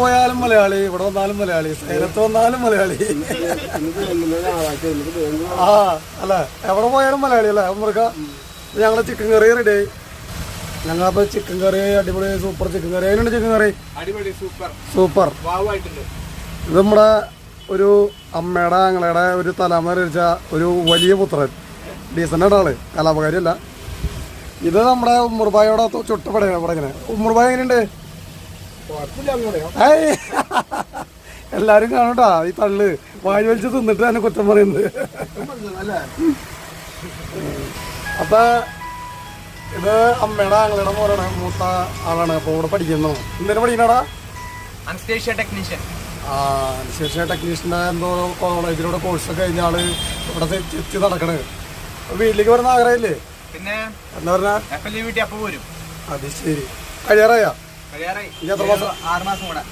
പോയാലും മലയാളി ഇവിടെ വന്നാലും മലയാളി സേലത്ത് വന്നാലും മലയാളി. ആ അല്ല? എവിടെ പോയാലും മലയാളി അല്ലേ? മുറുക്ക ഞങ്ങളെ ചിക്കൻ കറി റെഡി ആയി. ഞങ്ങളപ്പോ ചിക്കൻ കറി അടിപൊളി സൂപ്പർ ചിക്കൻ കറി അതിനുണ്ട് ചിക്കൻ കറി സൂപ്പർ ഇത് നമ്മുടെ ഒരു അമ്മയുടെ ഞങ്ങളുടെ ഒരു തലമുറ ഒരു വലിയ പുത്രൻ. ഡീസന്റ് ആൾ. കലാപകാരിയല്ല. ഇത് നമ്മുടെ ഉമ്മർബായോടെ ചുട്ടപ്പടയാണ് ഇവിടെ ഇങ്ങനെ. ഉമ്മർബായ എങ്ങനെയുണ്ട്? എല്ലാരും കാണട്ടാ ഈ തള്ള്. വായി വലിച്ച് തിന്നിട്ട് തന്നെ കുറ്റം പറയുന്നത്. അല്ലേ അപ്പൊ ഇത് അമ്മയുടെ ആങ്ങളുടെ മോനാണ് മൂത്ത ആളാണ്. അപ്പൊ ഇവിടെ പഠിക്കുന്നു. എന്തിനാ പഠിക്കണടാ? Anaesthesia technician. ആ ശേഷം ടെക്നീഷ്യന്റെ എന്തോ കോളേജിലൂടെ കോഴ്സൊക്കെ കഴിഞ്ഞ ആൾ ഇവിടെ തെറ്റി നടക്കണ്. വീട്ടിലേക്ക് വരുന്ന ആഗ്രഹമില്ലേ? പിന്നെ എന്താ പറഞ്ഞാ? അത് ശരി. കഴിയാറായ? ആറ് മാസം കൂടെ.